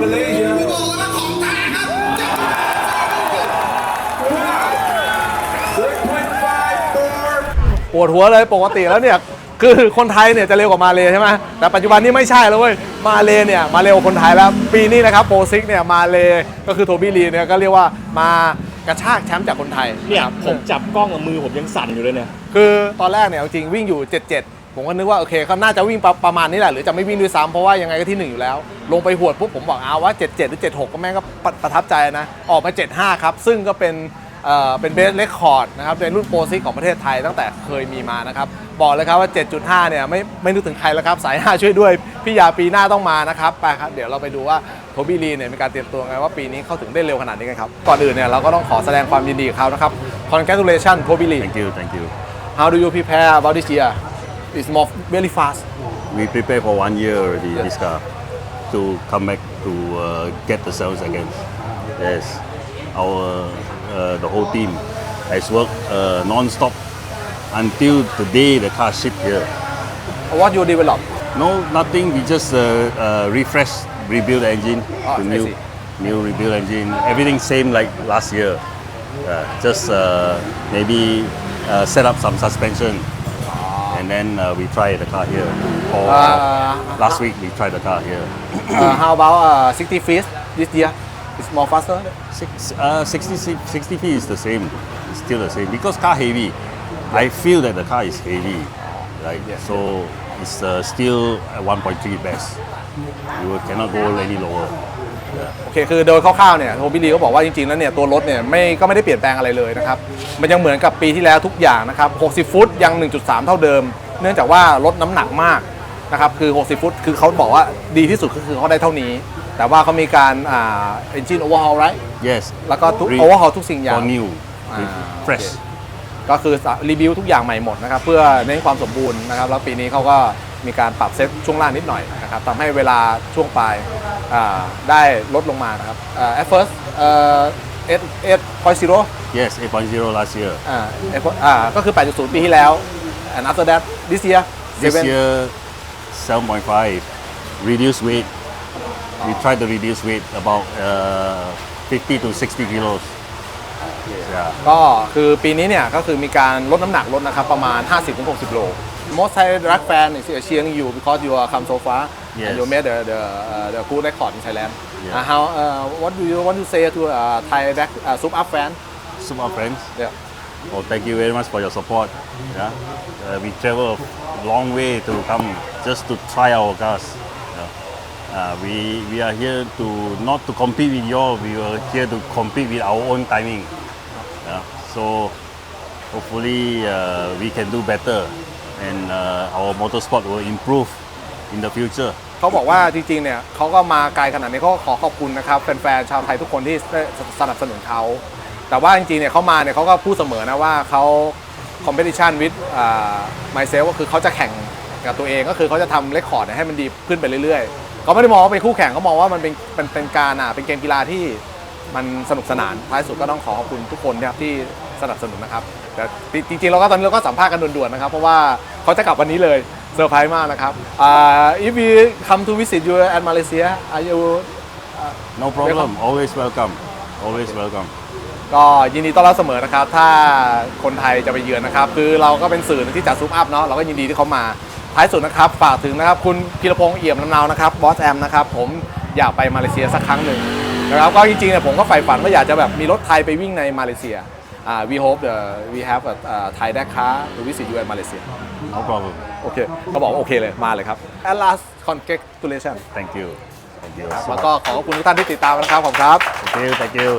Malaysia. 6.5 for ปวดหัวเลยปกติแล้วเนี่ยคือคนไทยเนี่ยจะเร็วกว่ามาเลใช่ไหมแต่ปัจจุบันนี้ไม่ใช่แล้วเว้ยมาเลเนี่ยมาเร็วกว่าคนไทยแล้วปีนี้นะครับโปรซิกเนี่ยมาเลก็คือโทบี้ลีเนี่ยก็เรียกว่ามา กระชากแชมป์จากคนไทยเนี่ยครับผมจับกล้องกับมือผมยังสั่นอยู่เลยเนี่ยคือตอนแรกเนี่ยเอาจริงวิ่งอยู่ 77 ผมก็นึกว่าโอเคเขาน่าจะวิ่งประประมาณนี้แหละหรือจะไม่วิ่งด้วยซ้ำเพราะว่ายังไงก็ที่หนึ่งอยู่แล้ว ลงไปหวดปุ๊บผมบอกเอาว่า 77 หรือ 76 ก็แม่งก็ประประทับใจนะ ออกมา 75 ครับ ซึ่งก็เป็นเอ่อเป็นเบสเรคคอร์ดนะครับในรุ่นโปรซิกของประเทศไทยตั้งแต่เคยมีมานะครับ บอกเลยครับว่า 7.5 เนี่ยไม่ไม่นึกถึงใครแล้วครับ สาย 5 ช่วยด้วย พี่ยาปีหน้าต้องมานะครับ ไปครับ เดี๋ยวเราไปดูว่าโทบี้ลีเนี่ยมีการเตรียมตัวไงว่าปีนี้เขาถึงได้เร็วขนาดนี้กันครับ ก่อนอื่นเนี่ยเราก็ต้องขอแสดงความยินดีกับเขานะครับ congratulation โทบี้ลี Thank you, thank you. How do you prepare about this year? It's more very fast. We prepare for one year already, Yeah. this car, to come back to uh, get the sales again. Yes, our uh, the whole team has worked uh, non-stop until the day the car shipped here. What you develop? No, nothing. We just uh, uh, refresh, rebuild engine to new, new rebuild engine. Everything same like last year. Uh, just uh, maybe uh, set up some suspension, and then uh, we try the car here. Or Uh, last week we tried the car here. Uh, how about uh, 60 feet this year? It's more faster. Six, uh, 60, 60 feet is the same. It's still the same because car heavy. I feel that the car is heavy, right? Yes. So it's uh, still at 1.3 best. You cannot go any lower. โอเคคือโดยคร่าวๆเนี่ยโทบิลีก็บอกว่าจริงๆแล้วเนี่ยตัวรถเนี่ยไม่ก็ไม่ได้เปลี่ยนแปลงอะไรเลยนะครับมันยังเหมือนกับปีที่แล้วทุกอย่างนะครับ 60 ฟุตยัง 1.3 เท่าเดิม เนื่องจากว่าลดน้ำหนักมากนะครับคือ 60 ฟุตคือเขาบอกว่าดีที่สุดก็คือเขาได้เท่านี้ แต่ว่าเขามีการอ่า engine overhaul right Yes. แล้วก็ทุก Re- overhaul ทุกสิ่งอย่าง For new, อ่า fresh. โอเคก็คือรีวิวทุกอย่างใหม่หมดนะครับเพื่อเน้นความสมบูรณ์นะครับแล้วปีนี้เขาก็มีการปรับเซตช่วงล่างนิดหน่อยนะครับทำให้เวลาช่วงปลายอ่าได้ลดลงมานะครับอ่า at first เอ่อ8 8.0 Yes, 8.0 last year. อ่า8อ่าก็คือ 8.0 ปีที่แล้ว and after that this year This seven- year, 7.5. Reduce weight. We tried to reduce weight about uh, 50 to 60 kilos. Yeah. ก็คือปีนี้เนี่ยก็คือมีการลดน้ำหนักลดนะครับประมาณ 50-60 โล Most Thai drag fan is cheering you because you are come so far Yes. and you made the the uh, the good record in Thailand. Yeah. Uh, how uh, what do you want to say to uh, Thai drag uh, soup up fan? Super friends. Yeah. Well, thank you very much for your support. Yeah, uh, we travel a long way to come just to try our cars. Yeah. Uh, we we are here to not to compete with you. We are here to compete with our own timing. So hopefully uh, we can do better, and uh, our motorsport will improve in the future. เขาบอกว่าจริงๆ เนี่ยเขาก็มาไกลขนาดนี้เขาก็ขอขอบคุณนะครับแฟนๆ ชาวไทยทุกคนที่ได้สนับสนุนเขา แต่ว่าจริงๆ เนี่ยเขามาเนี่ยเขาก็พูดเสมอนะว่าเขา competition with อ่า myself ก็คือเขาจะแข่งกับตัวเองก็คือเขาจะทำเรคคอร์ดให้มันดีขึ้นไปเรื่อยๆเขาไม่ได้มองว่าเป็นคู่แข่งเขามองว่ามันเป็นเป็นเป็นการอะเป็นเกมกีฬาที่ มันสนุกสนานท้ายสุดก็ต้องขอขอบคุณทุกคนนะครับที่สนับสนุนนะครับแต่จริงๆเราก็ตอนนี้เราก็สัมภาษณ์กันด่วนๆนะครับ เพราะว่าเขาจะกลับวันนี้เลยเซอร์ไพรส์มากนะครับอ่า if we come to visit you at Malaysia are you No problem. Always welcome. Always welcome. ก็ยินดีต้อนรับเสมอนะครับ ถ้าคนไทยจะไปเยือนนะครับ คือเราก็เป็นสื่อหนึ่งที่จัดซูปอัพเนาะเราก็ยินดีที่เขามาท้ายสุดนะครับฝากถึงนะครับคุณพีรพงษ์เอี่ยมลำนาวนะครับบอสแอมนะครับผมอยากไปมาเลเซียสักครั้งหนึ่ง นะครับก็จริงๆเนี่ยผมก็ใฝ่ฝันว่าอยากจะแบบมีรถไทยไปวิ่งในมาเลเซียอ่า we hope the we have a uh, Thai d a c car to visit you at Malaysia No problem. โอเคเขาบอกว่าโอเคเลยมาเลยครับ at last congratulation Thank you. Thank you. แล้วก็ขอขอบคุณทุกท่านที่ติดตามนะครับขอบคุณครับ Thank you. Thank you.